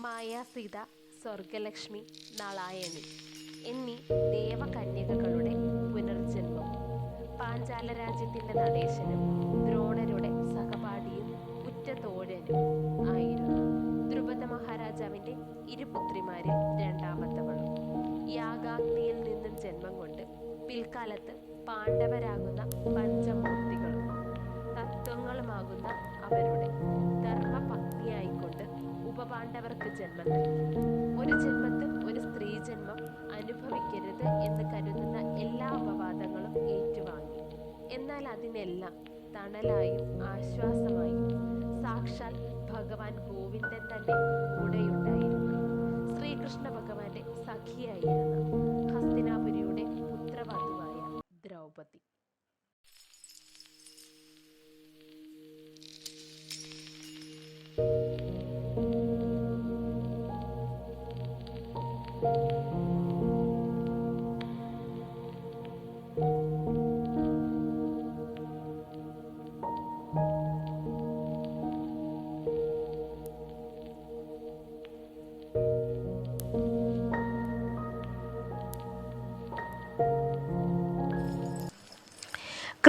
മായാസീത സ്വർഗലക്ഷ്മി നളായണി എന്നീ ദേവകന്യകകളുടെ പുനർജന്മം. പാഞ്ചാല രാജ്യത്തിന്റെ നടേശനും ദ്രോണരുടെ സഹപാഠിയും ഉറ്റ തോഴനും ആയിരുന്നു. ദ്രുപദ മഹാരാജാവിന്റെ ഇരുപുത്രിമാരിൽ രണ്ടാമത്തവളും യാഗാഗ്നിയിൽ നിന്നും ജന്മം കൊണ്ട് പിൽക്കാലത്ത് പാണ്ഡവരാകുന്ന പഞ്ചമൂർത്തികളും ഉപപാണ്ഡവർക്ക് ജന്മം ഒരു ജന്മത്തിൽ ഒരു സ്ത്രീ ജന്മം അനുഭവിക്കരുത് എന്ന് കരുതുന്ന എല്ലാ അപവാദങ്ങളും ഏറ്റുവാങ്ങി. എന്നാൽ അതിനെല്ലാം തണലായും ആശ്വാസമായും സാക്ഷാൽ ഭഗവാൻ ഗോവിന്ദൻ തന്നെ കൂടെയുണ്ടായിരുന്നു. ശ്രീകൃഷ്ണ ഭഗവാന്റെ സഖിയായിരുന്നു ഹസ്തിനാപുരിയുടെ പുത്രവധുവായ ദ്രൗപദി.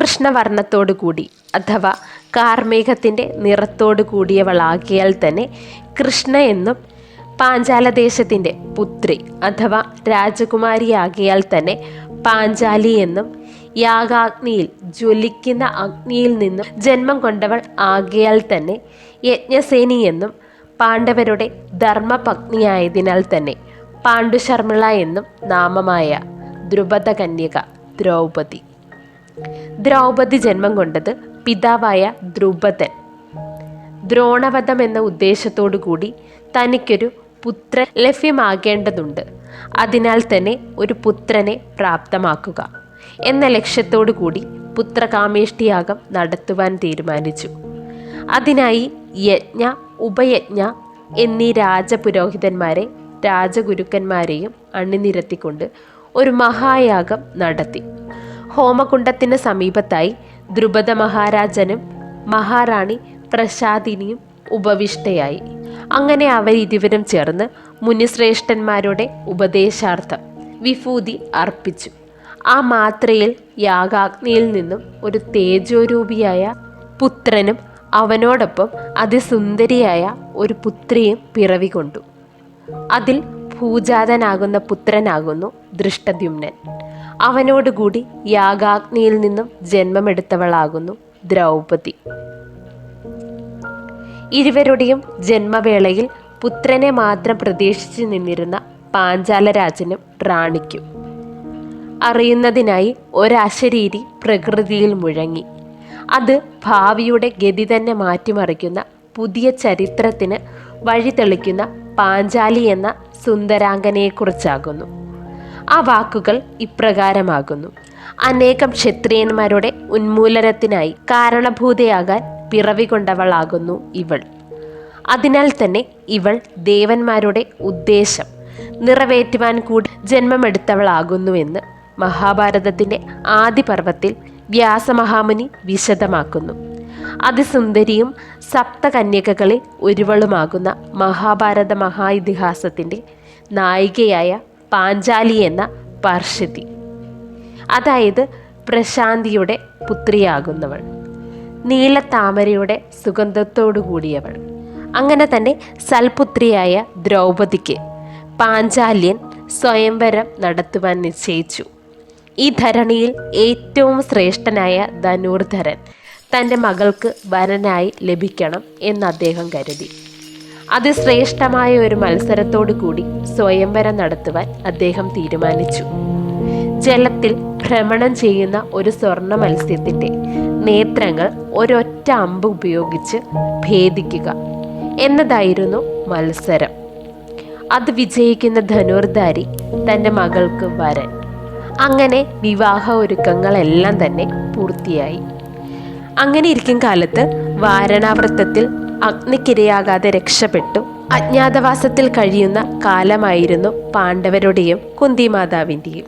കൃഷ്ണവർണത്തോടു കൂടി അഥവാ കാർമേഘത്തിന്റെ നിറത്തോടു കൂടിയവളാകിയാൽ തന്നെ കൃഷ്ണ എന്നും പാഞ്ചാലദേശത്തിന്റെ പുത്രി അഥവാ രാജകുമാരിയാകിയാൽ തന്നെ പാഞ്ചാലി എന്നും യാഗാഗ്നിയിൽ ജ്വലിക്കുന്ന അഗ്നിയിൽ നിന്നും ജന്മം കൊണ്ടവൾ ആകിയാൽ തന്നെ യജ്ഞസേനി എന്നും പാണ്ഡവരുടെ ധർമ്മപത്നിയായതിനാൽ തന്നെ പാണ്ഡുശർമിള എന്നും നാമമായ ദ്രുപദ കന്യക ദ്രൗപദി. ദ്രൗപദി ജന്മം കൊണ്ടത് പിതാവായ ദ്രുപദൻ. ദ്രോണവധം എന്ന ഉദ്ദേശത്തോടു കൂടി തനിക്കൊരു പുത്രൻ ലഭ്യമാകേണ്ടതുണ്ട്. അതിനാൽ തന്നെ ഒരു പുത്രനെ പ്രാപ്തമാക്കുക എന്ന ലക്ഷ്യത്തോടു കൂടി പുത്രകാമേഷ്ടിയാഗം നടത്തുവാൻ തീരുമാനിച്ചു. അതിനായി യജ്ഞ ഉപയജ്ഞ എന്നീ രാജപുരോഹിതന്മാരെ രാജഗുരുക്കന്മാരെയും അണിനിരത്തിക്കൊണ്ട് ഒരു മഹായാഗം നടത്തി. ഹോമകുണ്ടത്തിന് സമീപത്തായി ദ്രുപദ മഹാരാജനും മഹാറാണി പ്രസാദിനിയും ഉപവിഷ്ടയായി. അങ്ങനെ അവരിരുവരും ചേർന്ന് മുനിശ്രേഷ്ഠന്മാരുടെ ഉപദേശാർത്ഥം വിഭൂതി അർപ്പിച്ചു. ആ മാത്രയിൽ യാഗാഗ്നിയിൽ നിന്നും ഒരു തേജോരൂപിയായ പുത്രനും അവനോടൊപ്പം അതിസുന്ദരിയായ ഒരു പുത്രിയും പിറവികൊണ്ടു അതിൽ ഭൂജാതനാകുന്ന പുത്രനാകുന്നു ദൃഷ്ടദ്യുമ്നൻ. അവനോടുകൂടി യാഗാഗ്നിയിൽ നിന്നും ജന്മമെടുത്തവളാകുന്നു ദ്രൗപതി ഇരുവരുടെയും ജന്മവേളയിൽ പുത്രനെ മാത്രം പ്രതീക്ഷിച്ചു നിന്നിരുന്ന പാഞ്ചാലരാജനും റാണിക്കും. അറിയുന്നതിനായി ഒരശരീരി പ്രകൃതിയിൽ മുഴങ്ങി. അത് ഭാവിയുടെ ഗതി തന്നെ മാറ്റിമറിക്കുന്ന പുതിയ ചരിത്രത്തിന് വഴിതെളിക്കുന്ന പാഞ്ചാലി എന്ന സുന്ദരാംഗനെക്കുറിച്ചാകുന്നു. ആ വാക്കുകൾ ഇപ്രകാരമാകുന്നു. അനേകം ക്ഷത്രിയന്മാരുടെ ഉന്മൂലനത്തിനായി കാരണഭൂതയാകാൻ പിറവി കൊണ്ടവളാകുന്നു ഇവൾ. അതിനാൽ തന്നെ ഇവൾ ദേവന്മാരുടെ ഉദ്ദേശം നിറവേറ്റുവാൻ കൂടി ജന്മമെടുത്തവളാകുന്നുവെന്ന് മഹാഭാരതത്തിന്റെ ആദിപർവത്തിൽ വ്യാസമഹാമുനി വിശദമാക്കുന്നു. അതിസുന്ദരിയും സപ്തകന്യകകളിൽ ഒരുവളുമാകുന്ന മഹാഭാരത മഹാ ഇതിഹാസത്തിന്റെ നായികയായ പാഞ്ചാലി എന്ന പാർശ്വതി. അതായത് പ്രശാന്തിയുടെ പുത്രിയാകുന്നവൾ. നീലത്താമരയുടെ സുഗന്ധത്തോടു കൂടിയവൾ. അങ്ങനെ തന്നെ സൽപുത്രിയായ ദ്രൗപദിക്ക് പാഞ്ചാല്യൻ സ്വയംവരം നടത്തുവാൻ നിശ്ചയിച്ചു. ഈ ധരണിയിൽ ഏറ്റവും ശ്രേഷ്ഠനായ ധനൂർധരൻ തന്റെ മകൾക്ക് വരനായി ലഭിക്കണം എന്ന് അദ്ദേഹം കരുതി. അതിശ്രേഷ്ഠമായ ഒരു മത്സരത്തോടു കൂടി സ്വയംവരം നടത്തുവാൻ അദ്ദേഹം തീരുമാനിച്ചു. ജലത്തിൽ ഭ്രമണം ചെയ്യുന്ന ഒരു സ്വർണ മത്സ്യത്തിന്റെ നേത്രങ്ങൾ ഒരൊറ്റ അമ്പ് ഉപയോഗിച്ച് ഭേദിക്കുക എന്നതായിരുന്നു മത്സരം. അത് വിജയിക്കുന്ന ധനുർധാരി തന്റെ മകൾക്ക് വരൻ. അങ്ങനെ വിവാഹ ഒരുക്കങ്ങളെല്ലാം തന്നെ പൂർത്തിയായി. അങ്ങനെ ഇരിക്കും കാലത്ത് വാരണാവൃത്തത്തിൽ അഗ്നിക്കിരയാകാതെ രക്ഷപ്പെട്ടു. അജ്ഞാതവാസത്തിൽ കഴിയുന്ന കാലമായിരുന്നു പാണ്ഡവരുടെയും കുന്തിമാതാവിന്റെയും.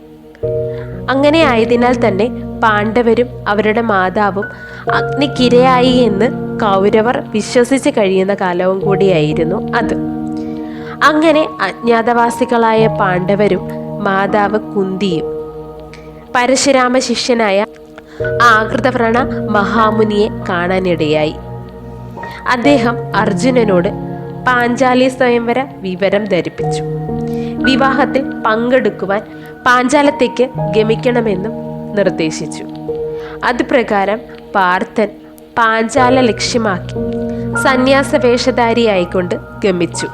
അങ്ങനെ ആയതിനാൽ തന്നെ പാണ്ഡവരും അവരുടെ മാതാവും അഗ്നിക്കിരയായി എന്ന് കൗരവർ വിശ്വസിച്ച് കഴിയുന്ന കാലവും കൂടിയായിരുന്നു അത്. അങ്ങനെ അജ്ഞാതവാസികളായ പാണ്ഡവരും മാതാവ് കുന്തിയും പരശുരാമ ശിഷ്യനായ ആകൃതവ്രണ മഹാമുനിയെ കാണാനിടയായി. അദ്ദേഹം അർജുനനോട് പാഞ്ചാലി സ്വയംവര വിവരം ധരിപ്പിച്ചു. വിവാഹത്തിൽ പങ്കെടുക്കുവാൻ പാഞ്ചാലത്തേക്ക് ഗമിക്കണമെന്നും നിർദ്ദേശിച്ചു. അതുപ്രകാരം പാർത്ഥൻ പാഞ്ചാല ലക്ഷ്യമാക്കി സന്യാസ വേഷധാരിയായിക്കൊണ്ട് ഗമിച്ചു.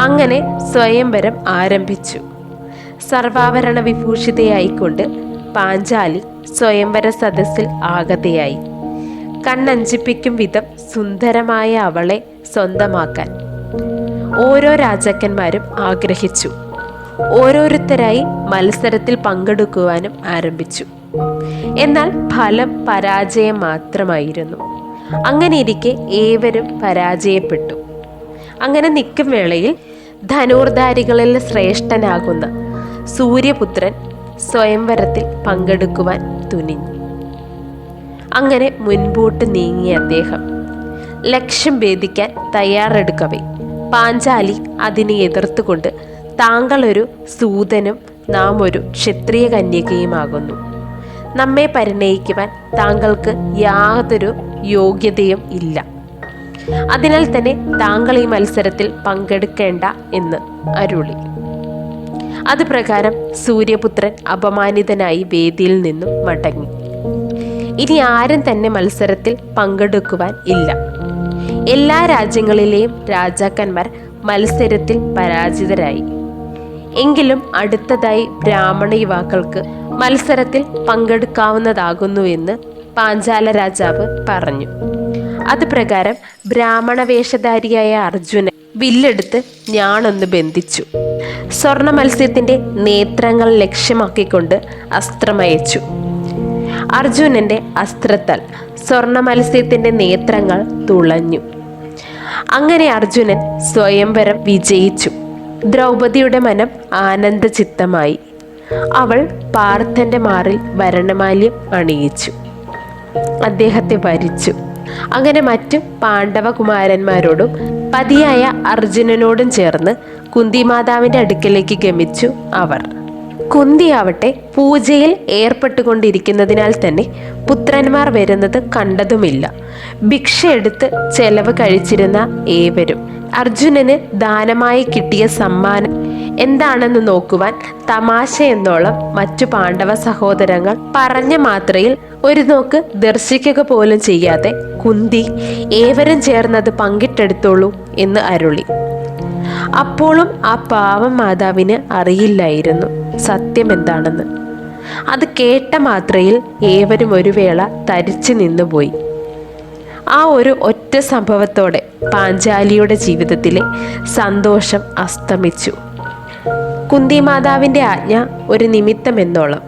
അങ്ങനെ സ്വയംവരം ആരംഭിച്ചു. സർവാഭരണ വിഭൂഷിതയായിക്കൊണ്ട് പാഞ്ചാലി സ്വയംവര സദസ്സിൽ ആഗതയായി. കണ്ണഞ്ചിപ്പിക്കും വിധം സുന്ദരമായ അവളെ സ്വന്തമാക്കാൻ. ഓരോ രാജാക്കന്മാരും ആഗ്രഹിച്ചു. ഓരോരുത്തരായി മത്സരത്തിൽ പങ്കെടുക്കുവാനും ആരംഭിച്ചു. എന്നാൽ ഫലം പരാജയം മാത്രമായിരുന്നു. അങ്ങനെ ഇരിക്കെ ഏവരും പരാജയപ്പെട്ടു. അങ്ങനെ നിൽക്കും വേളയിൽ ധനൂർധാരികളിൽ ശ്രേഷ്ഠനാകുന്ന സൂര്യപുത്രൻ സ്വയംവരത്തിൽ പങ്കെടുക്കുവാൻ തുനിഞ്ഞു. അങ്ങനെ മുൻപോട്ട് നീങ്ങിയ അദ്ദേഹം. ലക്ഷ്യം ഭേദിക്കാൻ തയ്യാറെടുക്കവേ. പാഞ്ചാലി അതിനെ എതിർത്തുകൊണ്ട് താങ്കളൊരു സൂതനും നാം ഒരു ക്ഷത്രിയ കന്യകയുമാകുന്നു നമ്മെ പരിണയിക്കുവാൻ താങ്കൾക്ക് യാതൊരു യോഗ്യതയും ഇല്ല. അതിനാൽ തന്നെ താങ്കൾ ഈ മത്സരത്തിൽ പങ്കെടുക്കേണ്ട എന്ന് അരുളി. അത് പ്രകാരം സൂര്യപുത്രൻ അപമാനിതനായി വേദിയിൽ നിന്നും മടങ്ങി. ഇനി ആരും തന്നെ മത്സരത്തിൽ പങ്കെടുക്കുവാൻ ഇല്ല. എല്ലാ രാജ്യങ്ങളിലെയും രാജാക്കന്മാർ മത്സരത്തിൽ പരാജിതരായി. എങ്കിലും അടുത്തതായി ബ്രാഹ്മണ യുവാക്കൾക്ക് മത്സരത്തിൽ പങ്കെടുക്കാവുന്നതാകുന്നുവെന്ന് പാഞ്ചാല രാജാവ് പറഞ്ഞു. അത് പ്രകാരം ബ്രാഹ്മണ വേഷധാരിയായ അർജുനൻ വില്ലെടുത്ത് ഞാനൊന്ന് ബന്ധിച്ചു. സ്വർണ മത്സ്യത്തിന്റെ നേത്രങ്ങൾ ലക്ഷ്യമാക്കിക്കൊണ്ട് അസ്ത്രമയച്ചു. അർജുനന്റെ അസ്ത്രത്താൽ സ്വർണ മത്സ്യത്തിന്റെ നേത്രങ്ങൾ തുളഞ്ഞു. അങ്ങനെ അർജുനൻ സ്വയംവരം വിജയിച്ചു. ദ്രൗപദിയുടെ മനം ആനന്ദചിത്തമായി. അവൾ പാർത്ഥന്റെ മാറിൽ വരണമാല്യം അണിയിച്ചു. അദ്ദേഹത്തെ വരിച്ചു. അങ്ങനെ മറ്റു പാണ്ഡവകുമാരന്മാരോടും പതിയായ അർജുനനോടും ചേർന്ന് കുന്തിമാതാവിന്റെ അടുക്കലേക്ക് ഗമിച്ചു അവർ. കുന്തിയാവട്ടെ പൂജയിൽ ഏർപ്പെട്ടുകൊണ്ടിരിക്കുന്നതിനാൽ തന്നെ പുത്രന്മാർ വരുന്നത് കണ്ടതുമില്ല. ഭിക്ഷയെടുത്ത് ചെലവ് കഴിച്ചിരുന്ന ഏവരും. അർജുനന് ദാനമായി കിട്ടിയ സമ്മാനം എന്താണെന്ന് നോക്കുവാൻ തമാശ എന്നോളം മറ്റു പാണ്ഡവ സഹോദരങ്ങൾ പറഞ്ഞ മാത്രയിൽ ഒരു നോക്ക് ദർശിക്കുക പോലും ചെയ്യാതെ കുന്തി ഏവരും ചേർന്നത് പങ്കിട്ടെടുത്തോളൂ എന്ന് അരുളി. അപ്പോഴും ആ പാവം മാതാവിന് അറിയില്ലായിരുന്നു. സത്യം എന്താണെന്ന് അത് കേട്ട മാത്രയിൽ ഏവരും ഒരു വേള തരിച്ചു നിന്നുപോയി. ആ ഒരു ഒറ്റ സംഭവത്തോടെ പാഞ്ചാലിയുടെ ജീവിതത്തിലെ സന്തോഷം അസ്തമിച്ചു. കുന്തി മാതാവിന്റെ ആജ്ഞ ഒരു നിമിത്തമെന്നോളം.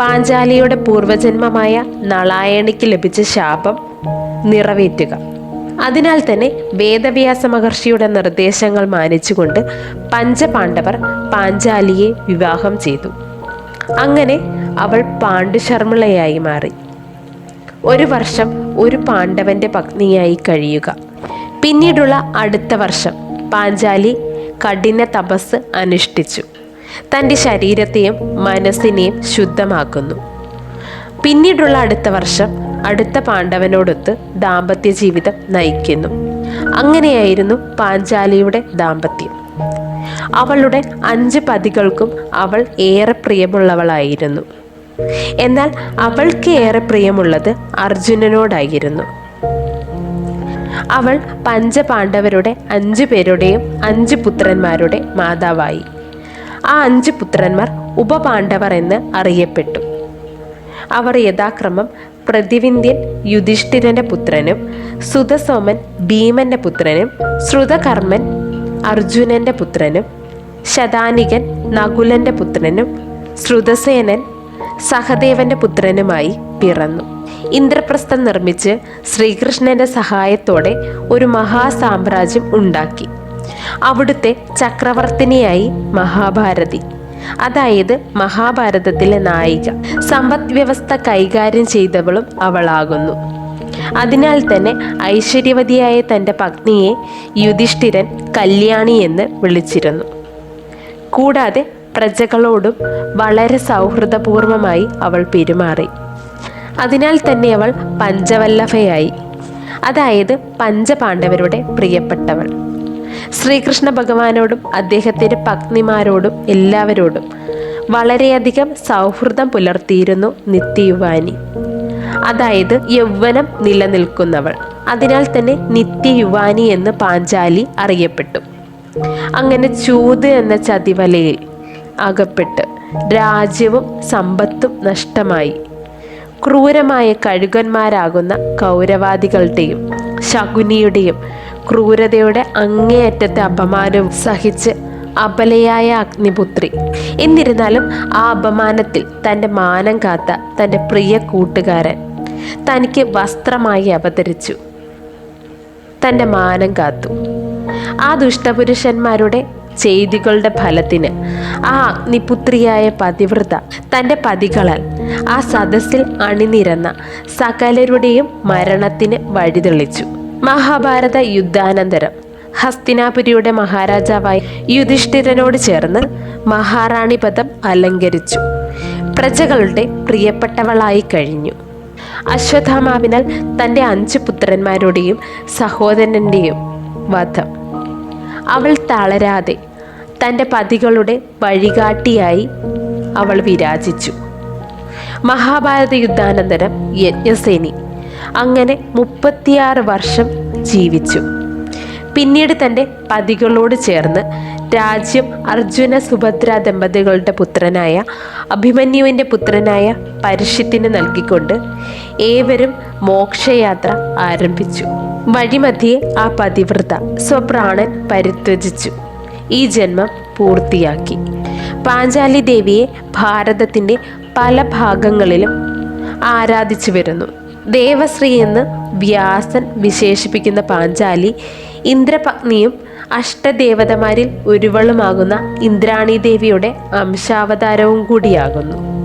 പാഞ്ചാലിയുടെ പൂർവജന്മമായ നളായണിക്ക് ലഭിച്ച ശാപം നിറവേറ്റുക. അതിനാൽ തന്നെ വേദവ്യാസ മഹർഷിയുടെ നിർദ്ദേശങ്ങൾ മാനിച്ചുകൊണ്ട് പഞ്ചപാണ്ഡവർ പാഞ്ചാലിയെ വിവാഹം ചെയ്തു. അങ്ങനെ അവൾ പാണ്ഡുശർമ്മിളയായി മാറി. ഒരു വർഷം ഒരു പാണ്ഡവന്റെ പത്നിയായി കഴിയുക. പിന്നീടുള്ള അടുത്ത വർഷം പാഞ്ചാലി കഠിന തപസ് അനുഷ്ഠിച്ചു. തന്റെ ശരീരത്തെയും മനസ്സിനെയും ശുദ്ധമാക്കുന്നു. പിന്നീടുള്ള അടുത്ത വർഷം അടുത്ത പാണ്ഡവനോടൊത്ത് ദാമ്പത്യ ജീവിതം നയിക്കുന്നു. അങ്ങനെയായിരുന്നു പാഞ്ചാലിയുടെ ദാമ്പത്യം. അവളുടെ അഞ്ച് പതികൾക്കും അവൾ ഏറെ പ്രിയമുള്ളവളായിരുന്നു. എന്നാൽ അവൾക്ക് ഏറെ പ്രിയമുള്ളത് അർജുനനോടായിരുന്നു. അവൾ പഞ്ചപാണ്ഡവരുടെ അഞ്ചു പേരുടെയും അഞ്ച് പുത്രന്മാരുടെ മാതാവായി. ആ അഞ്ച് പുത്രന്മാർ ഉപപാണ്ഡവർ എന്ന് അറിയപ്പെട്ടു. അവർ യഥാക്രമം പ്രതിവിന്ധ്യൻ യുധിഷ്ഠിരന്റെ പുത്രനും സുതസോമൻ ഭീമന്റെ പുത്രനും ശ്രുതകർമ്മൻ അർജുനന്റെ പുത്രനും ശതാനികൻ നകുലന്റെ പുത്രനും ശ്രുതസേനൻ സഹദേവന്റെ പുത്രനുമായി പിറന്നു. ഇന്ദ്രപ്രസ്ഥം നിർമ്മിച്ച് ശ്രീകൃഷ്ണന്റെ സഹായത്തോടെ ഒരു മഹാസാമ്രാജ്യം ഉണ്ടാക്കി. അവിടുത്തെ ചക്രവർത്തിനിയായി മഹാഭാരതി. അതായത് മഹാഭാരതത്തിലെ നായിക. സമ്പദ് വ്യവസ്ഥ കൈകാര്യം ചെയ്തവളും അവളാകുന്നു. അതിനാൽ തന്നെ ഐശ്വര്യവതിയായ തന്റെ പത്നിയെ യുധിഷ്ഠിരൻ കല്യാണി എന്ന് വിളിച്ചിരുന്നു. കൂടാതെ പ്രജകളോടും വളരെ സൗഹൃദപൂർവമായി അവൾ പെരുമാറി. അതിനാൽ തന്നെ അവൾ പഞ്ചവല്ലഭയായി. അതായത് പഞ്ചപാണ്ഡവരുടെ പ്രിയപ്പെട്ടവൾ. ശ്രീകൃഷ്ണ ഭഗവാനോടും അദ്ദേഹത്തിന്റെ പത്നിമാരോടും എല്ലാവരോടും വളരെയധികം സൗഹൃദം പുലർത്തിയിരുന്നു നിത്യയുവാനി. അതായത് യൗവനം നിലനിൽക്കുന്നവൾ. അതിനാൽ തന്നെ നിത്യയുവാനി എന്ന് പാഞ്ചാലി അറിയപ്പെട്ടു. അങ്ങനെ ചൂത് എന്ന ചതിവലയിൽ അകപ്പെട്ട് രാജ്യവും സമ്പത്തും നഷ്ടമായി. ക്രൂരമായ കഴുകന്മാരാകുന്ന കൗരവാദികളുടെയും ശകുനിയുടെയും ക്രൂരതയുടെ അങ്ങേയറ്റത്തെ അപമാനവും സഹിച്ച് അബലയായ അഗ്നിപുത്രി. എന്നിരുന്നാലും ആ അപമാനത്തിൽ തന്റെ മാനം കാത്ത തന്റെ പ്രിയ കൂട്ടുകാരൻ തനിക്ക് വസ്ത്രമായി അവതരിച്ചു. തന്റെ മാനം കാത്തു. ആ ദുഷ്ടപുരുഷന്മാരുടെ ചെയ്തികളുടെ ഫലത്തിന് ആ അഗ്നിപുത്രിയായ പതിവ്രത തന്റെ പതികളാൽ ആ സദസ്സിൽ അണിനിരന്ന സകലരുടെയും മരണത്തിന് വഴിതെളിച്ചു. മഹാഭാരത യുദ്ധാനന്തരം. ഹസ്തിനാപുരിയുടെ മഹാരാജാവായി യുധിഷ്ഠിരനോട് ചേർന്ന് മഹാറാണി പദം അലങ്കരിച്ചു. പ്രജകളുടെ പ്രിയപ്പെട്ടവളായി കഴിഞ്ഞു. അശ്വത്ഥാമാവിനാൽ തന്റെ അഞ്ച് പുത്രന്മാരുടെയും സഹോദരന്റെയും വധം. അവൾ തളരാതെ തന്റെ പതികളുടെ വഴികാട്ടിയായി അവൾ വിരാജിച്ചു. മഹാഭാരത യുദ്ധാനന്തരം യജ്ഞസേനി. അങ്ങനെ മുപ്പത്തിയാറ് വർഷം ജീവിച്ചു. പിന്നീട് തന്റെ പതികളോട് ചേർന്ന് രാജ്യം അർജുന സുഭദ്ര ദമ്പതികളുടെ പുത്രനായ അഭിമന്യുവിന്റെ പുത്രനായ പരിഷ്യത്തിന് നൽകിക്കൊണ്ട് ഏവരും മോക്ഷയാത്ര ആരംഭിച്ചു. വഴിമധ്യേ ആ പതിവ്രത സ്വപ്രാണൻ പരിത്യജിച്ചു. ഈ ജന്മം പൂർത്തിയാക്കി. പാഞ്ചാലി ദേവിയെ ഭാരതത്തിന്റെ പല ഭാഗങ്ങളിലും ആരാധിച്ചു വരുന്നു. ദേവശ്രീ എന്ന് വ്യാസൻ വിശേഷിപ്പിക്കുന്ന പാഞ്ചാലി ഇന്ദ്രപത്നിയും അഷ്ടദേവതമാരിൽ ഒരുവളുമാകുന്ന ഇന്ദ്രാണി ദേവിയുടെ അംശാവതാരവും കൂടിയാകുന്നു.